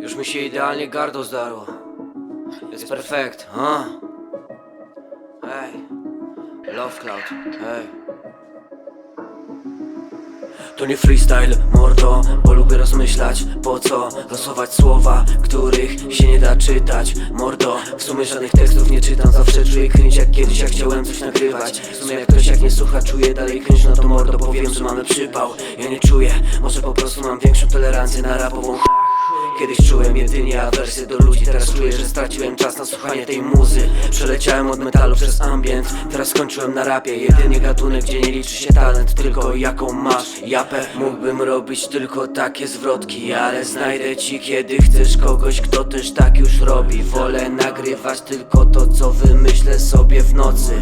Już mi się idealnie gardło zdarło. Jest perfekt, a. Ej, Love Cloud, ej. To nie freestyle, mordo, bo lubię rozmyślać Po co losować słowa, których się nie da czytać Mordo, w sumie żadnych tekstów nie czytam Zawsze czuję cringe jak kiedyś, jak chciałem coś nagrywać W sumie jak ktoś jak nie słucha, czuje dalej cringe No to mordo, powiem, że mamy przypał Ja nie czuję, może po prostu mam większą tolerancję na rapową. Kiedyś czułem jedynie awersję do ludzi. Teraz czuję, że straciłem czas na słuchanie tej muzy Przeleciałem od metalu przez ambient. Teraz skończyłem na rapie. Jedynie gatunek, gdzie nie liczy się talent Tylko jaką masz. Japę Mógłbym robić tylko takie zwrotki Ale znajdę ci kiedy chcesz kogoś Kto też tak już robi. Wolę nagrywać tylko to co wymyślę sobie w nocy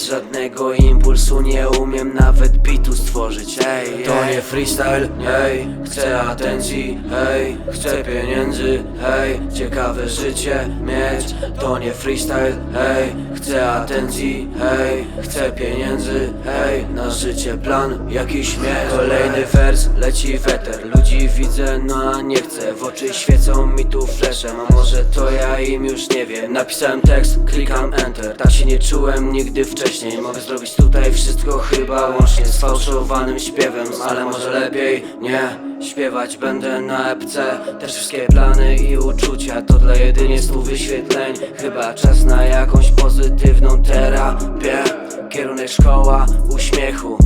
bez żadnego impulsu nie umiem nawet bitu stworzyć. Ej, to nie freestyle, ej, chcę atencji, ej, chcę pieniędzy, ej, ciekawe życie mieć. To nie freestyle, ej, chcę atencji, ej, chcę pieniędzy, ej, na życie plan jakiś mieć. Kolejny wers leci weter, ludzi widzę, no a nie chcę. W oczy świecą mi tu fleszem, a może to ja im już nie wiem. Napisałem tekst, klikam enter, tak się nie czułem nigdy wcześniej. Mogę zrobić tutaj wszystko chyba łącznie z fałszowanym śpiewem Ale może lepiej nie Śpiewać. Będę na epce. Też wszystkie plany i uczucia To dla jedynie stu wyświetleń. Chyba czas na jakąś pozytywną terapię Kierunek szkoła uśmiechu.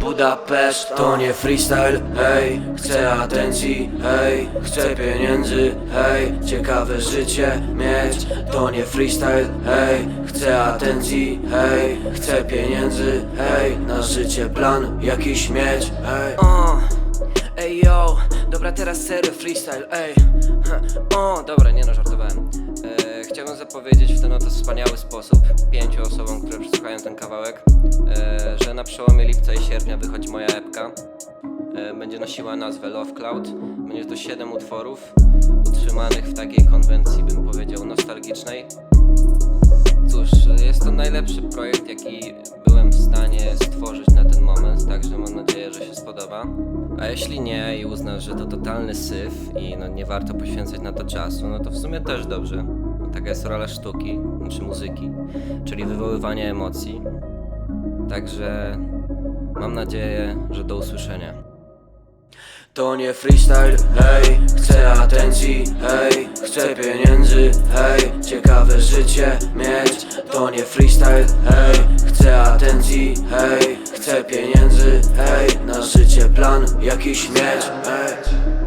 Budapeszt to nie freestyle, hej. Chcę atencji, hej. Chcę pieniędzy, hej. Ciekawe życie mieć To nie freestyle, hej. Chcę atencji, hej. Chcę pieniędzy, hej. Na życie plan jakiś mieć, hej Ej yo, dobra teraz serio freestyle, ej. O, dobra, nie no, żartowałem. E, Chciałbym zapowiedzieć w ten oto wspaniały sposób Pięciu osobom, które przesłuchają ten kawałek e, Że na przełomie lipca i sierpnia wychodzi moja epka. E, Będzie nosiła nazwę Love Cloud. Będzie to 7 utworów Utrzymanych w takiej konwencji, bym powiedział, nostalgicznej. Cóż, jest to najlepszy projekt, jaki stanie stworzyć na ten moment, także mam nadzieję, że się spodoba. A jeśli nie i uznasz, że to totalny syf i no nie warto poświęcać na to czasu, no to w sumie też dobrze. Taka jest rola sztuki, czy muzyki, czyli wywoływanie emocji. Także mam nadzieję, że do usłyszenia. To nie freestyle, hej, chcę atencji, hej, chcę pieniędzy, hej, ciekawe życie mieć. To nie freestyle, hej, hej, chcę pieniędzy,